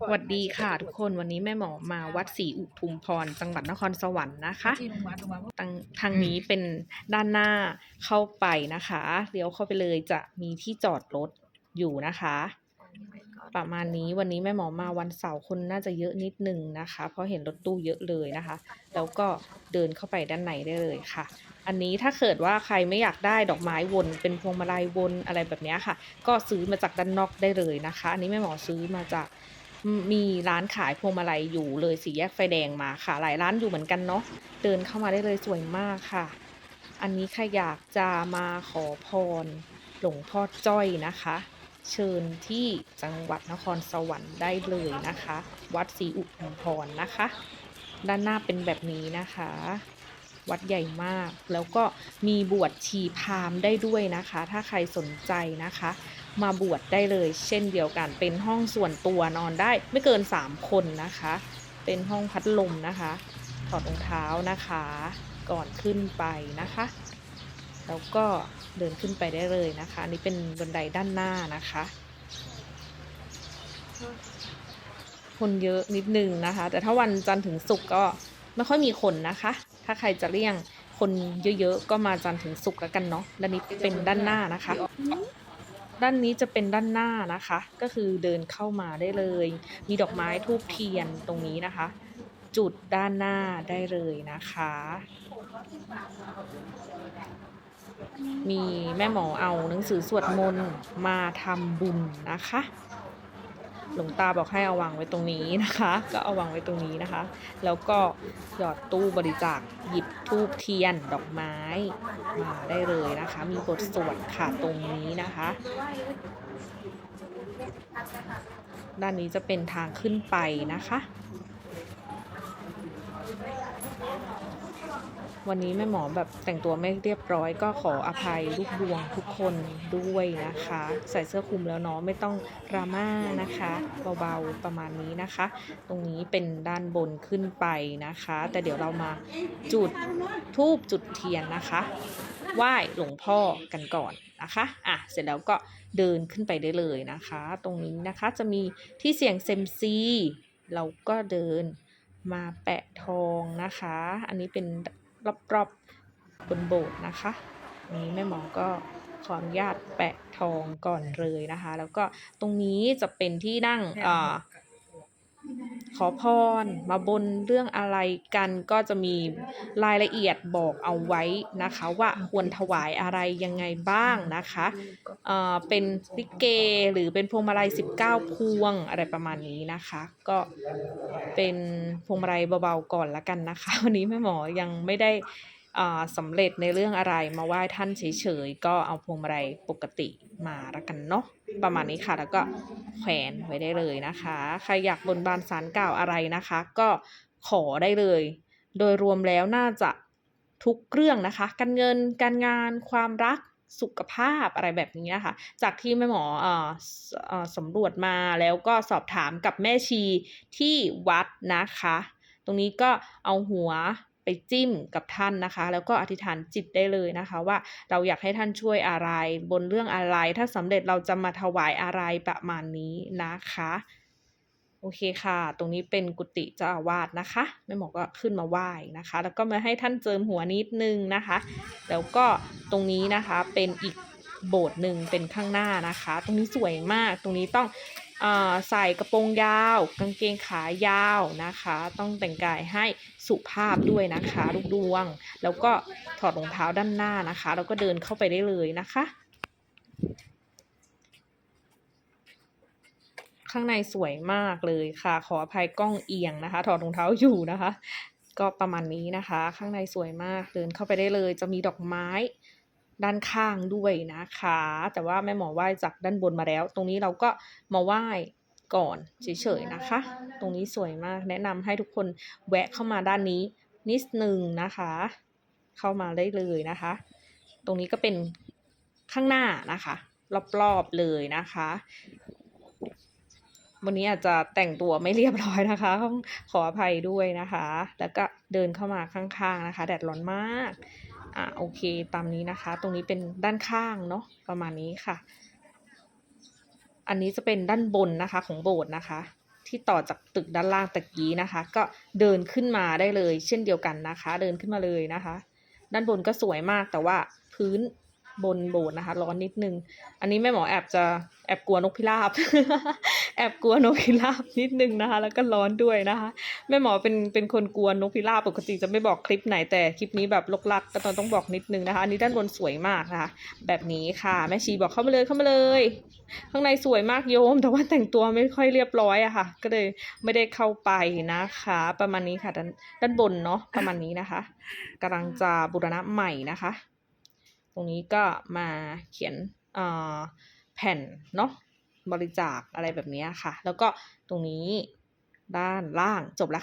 สวัสดีค่ะทุกคนวันนี้แม่หมอมาวัดศรีอุทุมพร จังหวัดนครสวรรค์นะคะที่โรงพยาบาลโรงพยาบาลทางทางนี้เป็นด้านหน้าเข้าไปนะคะเลี้ยวเข้าไปเลยจะมีที่จอดรถอยู่นะคะ ประมาณนี้วันนี้แม่หมอมาวันเสาร์คนน่าจะเยอะนิดนึงนะคะ เพราะเห็นรถตู้เยอะเลยนะคะ แล้วก็เดินเข้าไปด้านในได้เลยค่ะ อันนี้ถ้าเกิดว่าใครไม่อยากได้ดอกไม้วน เป็นพวงมาลัยวนอะไรแบบเนี้ยค่ะ ก็ซื้อมาจากด้านนอกได้เลยนะคะ อันนี้แม่หมอซื้อมาจาก มีร้านขายพวงมาลัยอยู่เลยสี่แยกไฟแดงมาค่ะ หลายร้านอยู่เหมือนกันเนาะเดินเข้ามาได้เลยสวยมากค่ะ อันนี้ใครอยากจะมาขอพรหลวงพ่อจ้อยนะคะ เชิญที่จังหวัดนครสวรรค์ได้เลยนะคะ วัดศรีอุทุมพรนะคะ ด้านหน้าเป็นแบบนี้นะคะ วัดใหญ่มากแล้วก็มีบวชชีพามได้ด้วยนะคะ ถ้าใครสนใจนะคะ มาบวชได้เลย เช่นเดียวกัน เป็นห้องส่วนตัวนอนได้ไม่เกิน 3 คนนะคะ เป็นห้องพัดลมนะคะ ถอดรองเท้านะคะ ก่อนขึ้นไปนะคะ แล้วก็เดินขึ้นไปได้เลยนะคะอันนี้เป็นบันไดด้านหน้านะคะ คนเยอะนิดนึงนะคะ แต่ถ้าวันจันทร์ถึงศุกร์ก็ไม่ค่อยมีคนนะคะ ถ้าใครจะเลี่ยงคนเยอะๆ ก็มาจันทร์ถึงศุกร์แล้วกันเนาะด้านนี้เป็นด้านหน้านะคะ ด้านนี้จะเป็นด้านหน้านะคะ ก็คือเดินเข้ามาได้เลย มีดอกไม้ทูบเทียนตรงนี้นะคะ จุดด้านหน้าได้เลยนะคะ มีแม่หมอเอาหนังสือสวดมนต์มาทำบุญนะคะ หลวงตาบอกให้เอาวางไว้ตรงนี้นะคะ ก็เอาวางไว้ตรงนี้นะคะ แล้วก็หยอดตู้บริจาคหยิบทูบเทียนดอกไม้มาได้เลยนะคะ มีบทสวดค่ะตรงนี้นะคะ ด้านนี้จะเป็นทางขึ้นไปนะคะ วันนี้แม่หมอแบบแต่งตัวไม่เรียบร้อย ก็ขออภัยลูกดวงทุกคนด้วยนะคะ ใส่เสื้อคลุมแล้วเนาะไม่ต้องดราม่านะคะเบาๆประมาณนี้นะคะ ตรงนี้เป็นด้านบนขึ้นไปนะคะ แต่เดี๋ยวเรามาจุดทูบจุดเทียนนะคะไหว้หลวงพ่อกันก่อนนะคะอะเสร็จแล้วก็เดินขึ้นไปได้เลยนะคะ ตรงนี้นะคะจะมีที่เสียงเซมซีเราก็เดินมาแปะทองนะคะ อันนี้เป็น รอบๆบนโบสถ์นะคะอันนี้แม่หมอก็ขออนุญาตแปะทองก่อนเลยนะคะ แล้วก็ตรงนี้จะเป็นที่นั่งเอ่อ ขอพร มาบนเรื่องอะไรกันก็จะมีรายละเอียดบอกเอาไว้นะคะ ว่าควรถวายอะไรยังไงบ้างนะคะเอ่อเป็นลิเกหรือเป็นพวงมาลัย 19 พวงอะไรประมาณนี้นะคะ ก็เป็นพวงมาลัยเบาๆก่อนละกันนะคะ วันนี้แม่หมอยังไม่ได้ สำเร็จในเรื่องอะไรมาไหว้ท่านเฉยๆ ก็เอาพวงมาลัยปกติมาละกันเนาะประมาณนี้ค่ะแล้วก็แขวนไว้ได้เลยนะคะ ใครอยากบนบานสารกล่าวอะไรนะคะ ก็ขอได้เลย โดยรวมแล้วน่าจะทุกเรื่องนะคะ การเงินการงานความรักสุขภาพอะไรแบบนี้นะคะจากที่แม่หมออ่อสเอ่อสำรวจมาแล้วก็สอบถามกับแม่ชีที่วัดนะคะ ตรงนี้ก็เอาหัว ไปจิ้มกับท่านนะคะ แล้วก็อธิษฐานจิตได้เลยนะคะ ว่าเราอยากให้ท่านช่วยอะไร บนเรื่องอะไร ถ้าสำเร็จเราจะมาถวายอะไรประมาณนี้นะคะโอเคค่ะ ตรงนี้เป็นกุฏิเจ้าอาวาสนะคะแม่หมอก็ขึ้นมาไหว้นะคะ แล้วก็มาให้ท่านเจิมหัวนิดนึงนะคะ แล้วก็ตรงนี้นะคะเป็นอีกโบสถ์หนึ่งเป็นข้างหน้านะคะ ตรงนี้สวยมาก ตรงนี้ต้อง ใส่กระโปรงยาว กางเกงขายาวนะคะ ต้องแต่งกายให้สุภาพด้วยนะคะลูกดวง แล้วก็ถอดรองเท้าด้านหน้านะคะ แล้วก็เดินเข้าไปได้เลยนะคะ ข้างในสวยมากเลยค่ะ ขออภัยกล้องเอียงนะคะ ถอดรองเท้าอยู่นะคะ ก็ประมาณนี้นะคะ ข้างในสวยมากเดินเข้าไปได้เลย จะมีดอกไม้ ด้านข้างด้วยนะคะ แต่ว่าแม่หมอไหว้จากด้านบนมาแล้ว ตรงนี้เราก็มาไหว้ก่อนเฉยๆนะคะ ตรงนี้สวยมาก แนะนำให้ทุกคนแวะเข้ามาด้านนี้นิดนึงนะคะ เข้ามาได้เลยนะคะ ตรงนี้ก็เป็นข้างหน้านะคะ รอบๆเลยนะคะ วันนี้อาจจะแต่งตัวไม่เรียบร้อยนะคะต้องขออภัยด้วยนะคะ แล้วก็เดินเข้ามาข้างๆนะคะ แดดร้อนมาก อ่าโอเคตามนี้นะคะ ตรงนี้เป็นด้านข้างเนาะประมาณนี้ค่ะ อันนี้จะเป็นด้านบนนะคะของโบสถ์นะคะที่ที่ต่อจากตึกด้านล่างตะกี้นะคะ ก็เดินขึ้นมาได้เลย เช่นเดียวกันนะคะ เดินขึ้นมาเลยนะคะ ด้านบนก็สวยมากแต่ว่าพื้นบนโบสถ์นะคะ ร้อนนิดนึง อันนี้แม่หมอแอบจะแอบกลัวนกพิราบ แอบกลัวนกพิราบนิดนึงนะคะ แล้วก็ร้อนด้วยนะคะแม่หมอเป็นเป็นคนกลัวนกพิราบปกติจะไม่บอกคลิปไหนแต่คลิปนี้แบบลกลักก็ต้องต้องบอกนิดนึงนะคะอันนี้ด้านบนสวยมากนะคะแบบนี้ค่ะแม่ชีบอกเข้ามาเลยเข้ามาเลย ข้างในสวยมากโยม แต่ว่าแต่งตัวไม่ค่อยเรียบร้อยอะค่ะ ก็เลยไม่ได้เข้าไปนะคะ ประมาณนี้ค่ะด้านด้านบนเนาะประมาณนี้นะคะกำลังจะบูรณะใหม่นะคะ ตรงนี้ก็มาเขียนแผ่นเนาะ บริจาคอะไรแบบนี้ค่ะ แล้วก็ตรงนี้ด้านล่างจบแล้ว